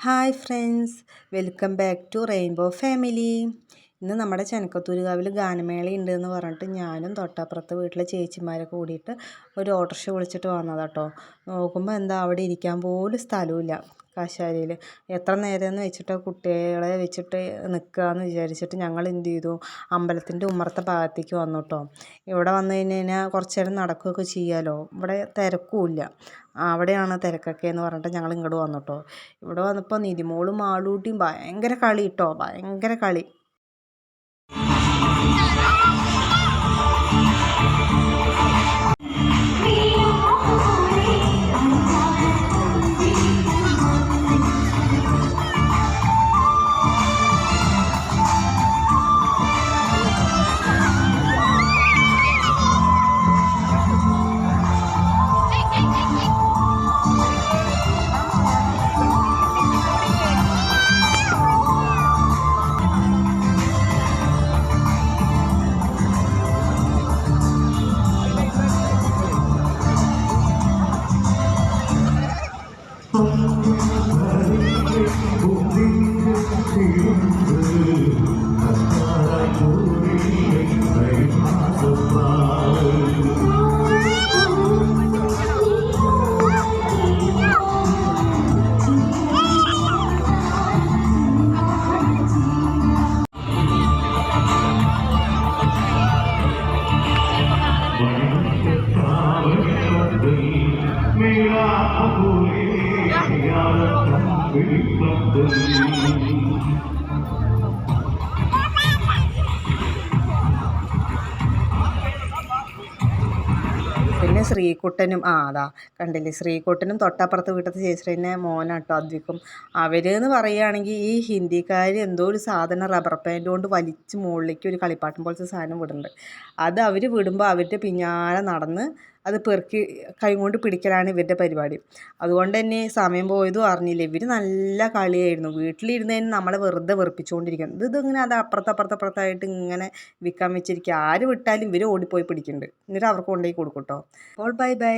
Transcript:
hi friends welcome back to rainbow family ഇന്ന് നമ്മുടെ ചെനക്കത്തൂരുകാവിൽ ഗാനമേള ഉണ്ട് എന്ന് പറഞ്ഞിട്ട് ഞാനും തൊട്ടപ്പുറത്ത് വീട്ടിലെ ചേച്ചിമാരെ കൂടിയിട്ട് ഒരു ഓട്ടോറിക്ഷ വിളിച്ചിട്ട് വന്നതാട്ടോ. നോക്കുമ്പോൾ എന്താ അവിടെ ഇരിക്കാൻ പോലും സ്ഥലമില്ല കാശാരിയിൽ എത്ര നേരമെന്ന് വെച്ചിട്ട് കുട്ടികളെ വെച്ചിട്ട് നിൽക്കുകയെന്ന് വിചാരിച്ചിട്ട് ഞങ്ങൾ എന്ത് ചെയ്തു? അമ്പലത്തിന്റെ ഉമ്മറത്തെ ഭാഗത്തേക്ക് വന്നു കേട്ടോ ഇവിടെ വന്നു കഴിഞ്ഞ് കഴിഞ്ഞാൽ കുറച്ച് നേരം നടക്കുകയൊക്കെ ചെയ്യാമല്ലോ ഇവിടെ തിരക്കുമില്ല. അവിടെയാണ് തിരക്കൊക്കെ എന്ന് പറഞ്ഞിട്ട് ഞങ്ങൾ ഇങ്ങോട്ട് വന്നു കേട്ടോ ഇവിടെ വന്നപ്പോൾ നിതിമോളും ആളൂട്ടിയും ഭയങ്കര കളി കേട്ടോ ഭയങ്കര കളി. Come on! പിന്നെ ശ്രീകുട്ടനും ആ അതാ കണ്ടില്ലേ ശ്രീകുട്ടനും തൊട്ടപ്പുറത്ത് വീട്ടത്തെ ചേച്ചിന്റെ മോനാട്ടോ അദ്വിക്കും. അവരെന്ന് പറയുകയാണെങ്കിൽ ഈ ഹിന്ദിക്കാർ എന്തോ ഒരു സാധനം റബ്ബർ പാന്റ് കൊണ്ട് വലിച്ച് മുകളിലേക്ക് ഒരു കളിപ്പാട്ടം പോലത്തെ സാധനം വിടുന്നുണ്ട്. അത് അവർ വിടുമ്പോൾ അവരുടെ പിന്നാലെ നടന്ന് അത് പെറുക്കി കൈകൊണ്ട് പിടിക്കലാണ് ഇവരുടെ പരിപാടി. അതുകൊണ്ട് തന്നെ സമയം പോയതും അറിഞ്ഞില്ല. ഇവർ നല്ല കളിയായിരുന്നു. വീട്ടിലിരുന്ന് തന്നെ നമ്മളെ വെറുതെ വെറുപ്പിച്ചുകൊണ്ടിരിക്കണം ഇത് ഇതിങ്ങനെ അത് അപ്പുറത്തപ്പുറത്തപ്പുറത്തായിട്ട് ഇങ്ങനെ വിൽക്കാൻ വെച്ചിരിക്കുക. ആര് വിട്ടാലും ഇവർ ഓടിപ്പോയി പിടിക്കുന്നുണ്ട്. എന്നിട്ട് അവർക്ക് കൊണ്ടുപോയി കൊടുക്കും കേട്ടോ. Bye bye.